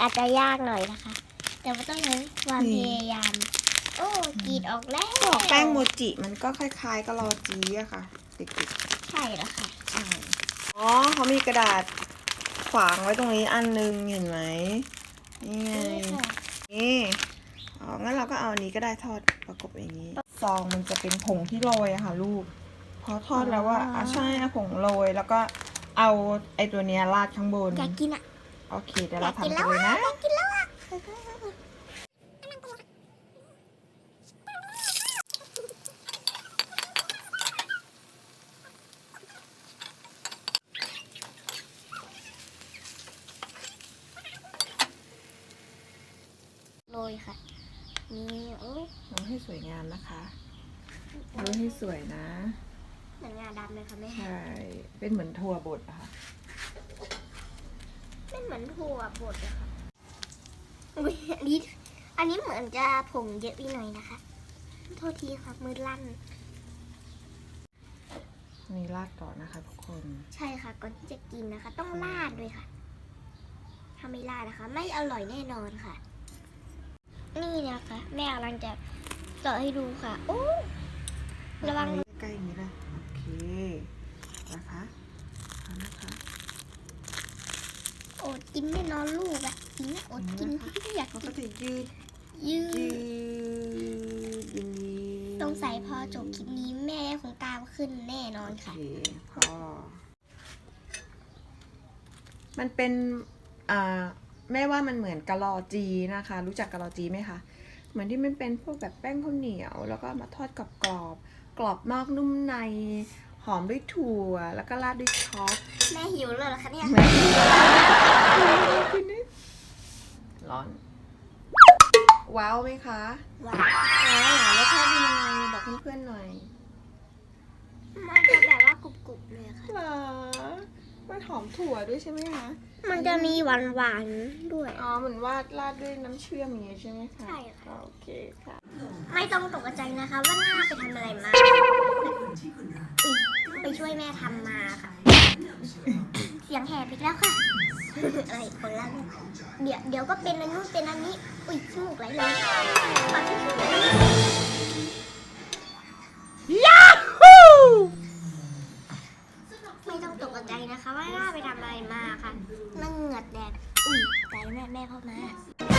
อาจจะยากหน่อยนะคะ แต่ว่าต้องใช้ความพยายาม โอ้กรีดออกแล้วบอกแป้งโมจิมันก็คล้ายๆกับรอจีอะค่ะเด็กใช่แล้วค่ะ ๆใช่อ๋อเขามีกระดาษขวางไว้ตรงนี้อันนึงเห็นไหมนี่ไงนี่ค่ะ นี่อ๋องั้นเราก็เอาอันนี้ก็ได้ทอดประกบอย่างนี้ซองมันจะเป็นผงที่โรยอะค่ะลูกพอทอดแล้วว่าอะใช่เอาผงโรยแล้วก็เอาไอตัวเนี้ยราดข้างบน อยากกินอะ โอเคเดี๋ยวอเรายากกินทำแล้กันวเลยอะนะอยากกินแล้วอะโรยค่ะนี่โอ้ยทำให้สวยงามนะคะดูให้สวยนะ เหมือนงาดำเลยค่ะแม่ ใช่ เป็นเหมือนถั่วบดอะค่ะ เป็นเหมือนถั่วบดอะค่ะอุ๊ยอันนี้อันนี้เหมือนจะผงเยอะไปหน่อยนะคะ โทษทีค่ะมือลั่น นี่ราดก่อนนะคะทุกคน ใช่ค่ะก่อนที่จะกินนะคะ ต้องราดด้วยค่ะถ้าไม่ราดนะคะ ไม่อร่อยแน่นอนค่ะ นี่นะคะ แม่กำลังจะต่อให้ดูค่ะ โอ้ระวัง ใกล้ๆอย่างนี้เลยโอเค นะคะเอานะคะ อดกินแน่นอนลูกอะกินนะอดกินที่อยากเขากิก็นจะยืดยืยืดดอย่างนี้สงสัยพอจบคลิปนี้แม่ของกาวขึ้นแน่นอนโอค่ะ เคพอมันเป็นอ่าแม่ว่ามันเหมือนกะลอจีนะคะ รู้จักกะลอจีไหมคะเหมือนที่มันเป็นพวกแบบแป้งข้าวเหนียว แล้วก็เอามาทอดกรอบกรอบๆกรอบนอกนุ่มในหอมด้วยถั่ว แล้วก็ราดด้วยช็อปแม่หิวเลยเหรอคะเนี่ย ร้อน ว้าวไหมคะ ว้าวว้าวเหรอแล้วชอบเป็นยังไงบอกเพื่อนๆหน่อย มันจะแบบว่ากรุบๆเลยค่ะ เหรอ มันหอมถั่วด้วยใช่ไหมคะ มันจะมีหวานๆด้วย อ๋อเหมือนว่าราดด้วยน้ำเชื่อมอย่างเงี้ยใช่ไหมคะใช่ค่ะ โอเคค่ะ ไม่ต้องตกใจนะคะว่าหน้าไปทำอะไรมาอุ๊ยไปช่วยแม่ทำมาค่ะ เสียงแหบอีกแล้วค่ะ อะไรคนละเดี๋ยวเดี๋ยวก็เป็นอันนู้นเป็นอันนี้ อุ้ยจมูกไหลเลยขอทิชชู่หน่อยนะไม่ต้องตกใจนะคะว่าหน้าไปทำอะไรมาค่ะนั่งเหงือดแดดอุ้ยใจแม่แม่พ่อมาแม่แม่พ่อมา